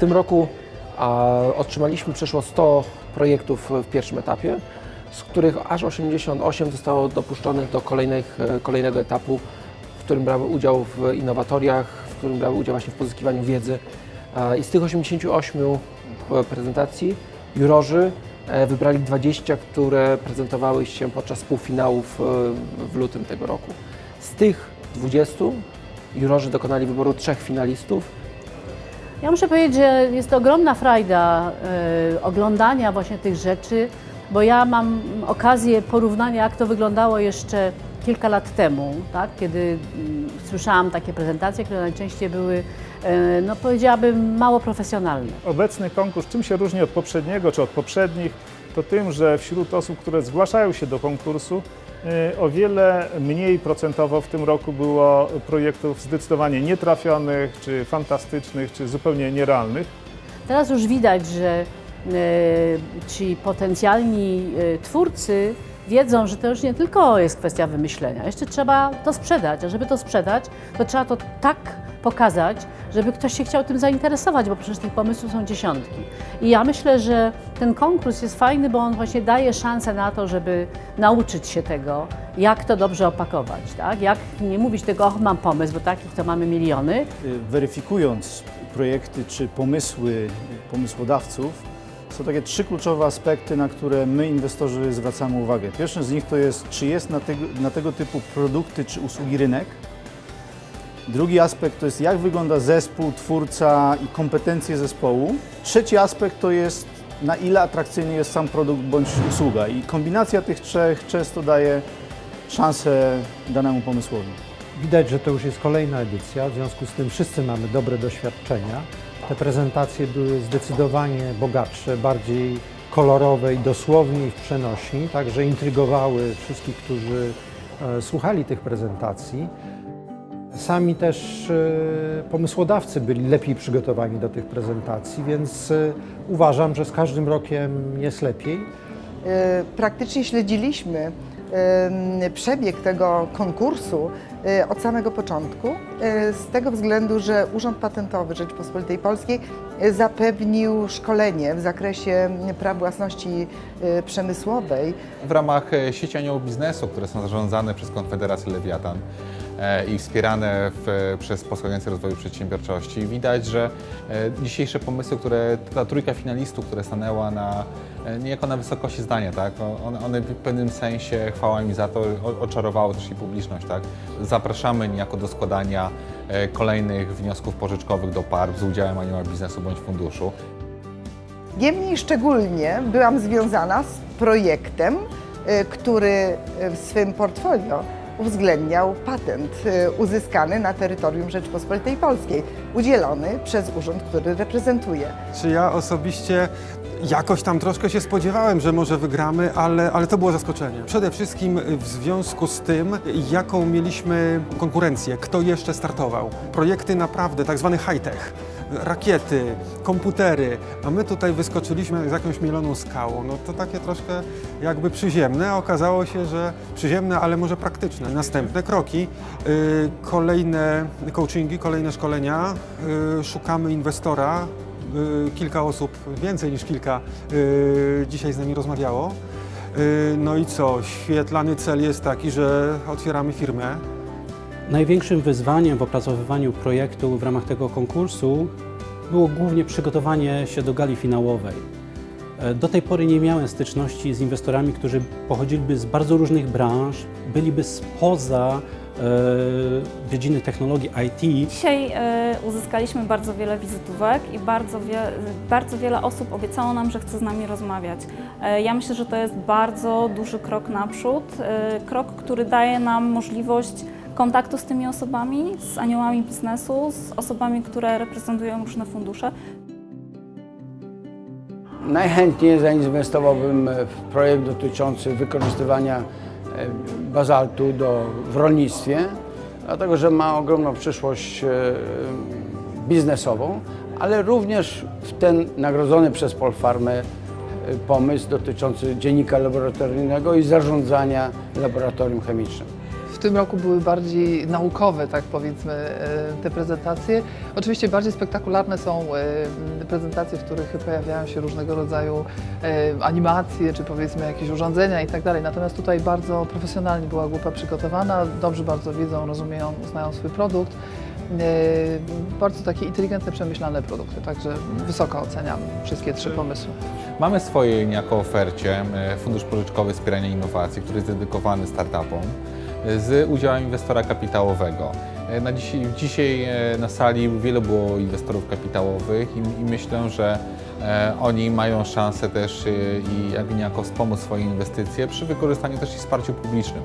tym roku otrzymaliśmy przeszło 100 projektów w pierwszym etapie, z których aż 88 zostało dopuszczonych do kolejnych, e, kolejnego etapu, w którym brały udział w innowatoriach, w którym brały udział właśnie w pozyskiwaniu wiedzy. I z tych 88 e, prezentacji jurorzy e, wybrali 20, które prezentowały się podczas półfinałów e, w lutym tego roku. Z tych 20 jurorzy dokonali wyboru trzech finalistów, Ja muszę powiedzieć, że jest to ogromna frajda e, oglądania właśnie tych rzeczy, bo ja mam okazję porównania, jak to wyglądało jeszcze kilka lat temu, tak? kiedy mm, słyszałam takie prezentacje, które najczęściej były, e, no powiedziałabym, mało profesjonalne. Obecny konkurs czym się różni od poprzedniego czy od poprzednich? To tym, że wśród osób, które zgłaszają się do konkursu, y, o wiele mniej procentowo w tym roku było projektów zdecydowanie nietrafionych, czy fantastycznych, czy zupełnie nierealnych. Teraz już widać, że e, ci potencjalni e, twórcy wiedzą, że to już nie tylko jest kwestia wymyślenia, jeszcze trzeba to sprzedać, a żeby to sprzedać, to trzeba to tak pokazać, żeby ktoś się chciał tym zainteresować, bo przecież tych pomysłów są dziesiątki. I ja myślę, że ten konkurs jest fajny, bo on właśnie daje szansę na to, żeby nauczyć się tego, jak to dobrze opakować, tak? Jak nie mówić tego, och, mam pomysł, bo takich to mamy miliony, Y, weryfikując projekty czy pomysły pomysłodawców, są takie trzy kluczowe aspekty, na które my, inwestorzy, zwracamy uwagę. Pierwszy z nich to jest, czy jest na tego, na tego typu produkty czy usługi rynek. Drugi aspekt to jest, jak wygląda zespół, twórca i kompetencje zespołu. Trzeci aspekt to jest, na ile atrakcyjny jest sam produkt bądź usługa. I kombinacja tych trzech często daje szansę danemu pomysłowi. Widać, że to już jest kolejna edycja, w związku z tym wszyscy mamy dobre doświadczenia. Te prezentacje były zdecydowanie bogatsze, bardziej kolorowe i dosłowniej w przenośni, także intrygowały wszystkich, którzy e, słuchali tych prezentacji. Sami też e, pomysłodawcy byli lepiej przygotowani do tych prezentacji, więc e, uważam, że z każdym rokiem jest lepiej. E, praktycznie śledziliśmy przebieg tego konkursu od samego początku, z tego względu, że Urząd Patentowy Rzeczypospolitej Polskiej zapewnił szkolenie w zakresie praw własności przemysłowej. W ramach sieci aniołów biznesu, które są zarządzane przez Konfederację Lewiatan i wspierane w, przez Polską Agencję Rozwoju Przedsiębiorczości, widać, że e, dzisiejsze pomysły, które ta trójka finalistów, która stanęła na, e, niejako na wysokości zdania, tak? One, one w pewnym sensie, chwała mi za to, o- oczarowało też i publiczność. Tak? Zapraszamy niejako do składania e, kolejnych wniosków pożyczkowych do PARP z udziałem anioła biznesu bądź funduszu. Niemniej szczególnie byłam związana z projektem, e, który e, w swym portfolio uwzględniał patent e, uzyskany na terytorium Rzeczypospolitej Polskiej, udzielony przez urząd, który reprezentuję. Czy ja osobiście jakoś tam troszkę się spodziewałem, że może wygramy, ale, ale to było zaskoczenie. Przede wszystkim w związku z tym, jaką mieliśmy konkurencję, kto jeszcze startował. Projekty naprawdę, tak zwany high-tech, rakiety, komputery, a my tutaj wyskoczyliśmy z jakąś mieloną skałą. No to takie troszkę jakby przyziemne, a okazało się, że przyziemne, ale może praktyczne. Następne kroki, y, kolejne coachingi, kolejne szkolenia, y, szukamy inwestora, Y, kilka osób, więcej niż kilka, dzisiaj z nami rozmawiało. No i co? Świetlany cel jest taki, że otwieramy firmę. Największym wyzwaniem w opracowywaniu projektu w ramach tego konkursu było głównie przygotowanie się do gali finałowej. E, Do tej pory nie miałem styczności z inwestorami, którzy pochodziliby z bardzo różnych branż, byliby spoza e, dziedziny technologii IT. Dzisiaj e, uzyskaliśmy bardzo wiele wizytówek i bardzo, wie, bardzo wiele osób obiecało nam, że chce z nami rozmawiać. Ja myślę, że to jest bardzo duży krok naprzód, krok, który daje nam możliwość kontaktu z tymi osobami, z aniołami biznesu, z osobami, które reprezentują różne fundusze. Najchętniej zainwestowałbym w projekt dotyczący wykorzystywania e, bazaltu do, w rolnictwie, dlatego że ma ogromną przyszłość e, biznesową, ale również w ten nagrodzony przez Polfarmę e, pomysł dotyczący dziennika laboratoryjnego i zarządzania laboratorium chemicznym. Tym roku były bardziej naukowe, tak powiedzmy, e, te prezentacje. Oczywiście bardziej spektakularne są e, prezentacje, w których pojawiają się różnego rodzaju e, animacje, czy powiedzmy jakieś urządzenia i tak dalej. Natomiast tutaj bardzo profesjonalnie była grupa przygotowana, dobrze bardzo wiedzą, rozumieją, znają swój produkt. Bardzo takie inteligentne, przemyślane produkty, także wysoko oceniam wszystkie trzy pomysły. Mamy swoje niejako ofercie Fundusz Pożyczkowy Wspierania Innowacji, który jest dedykowany startupom z udziałem inwestora kapitałowego. E, Na dzisiaj, e, na sali wielu było inwestorów kapitałowych i, i myślę, że e, oni mają szansę też i jak niejako wspomóc swoje inwestycje przy wykorzystaniu też i wsparciu publicznym.